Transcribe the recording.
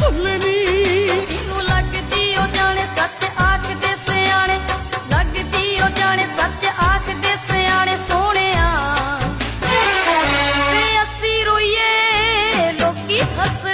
ਭੁੱਲਣੀ ਇਹਨੂੰ ਲੱਗਦੀ ਉਹ ਜਾਣੇ, ਸੱਚ ਆਖਦੇ ਸਿਆਣੇ। ਲੱਗਦੀ ਉਹ ਜਾਣੇ, ਸੱਚ ਆਖਦੇ ਸਿਆਣੇ, ਸੋਹਣਿਆ। ਤੇ ਅਸੀਂ ਰੋਈਏ, ਲੋਕੀ ਹੱਸ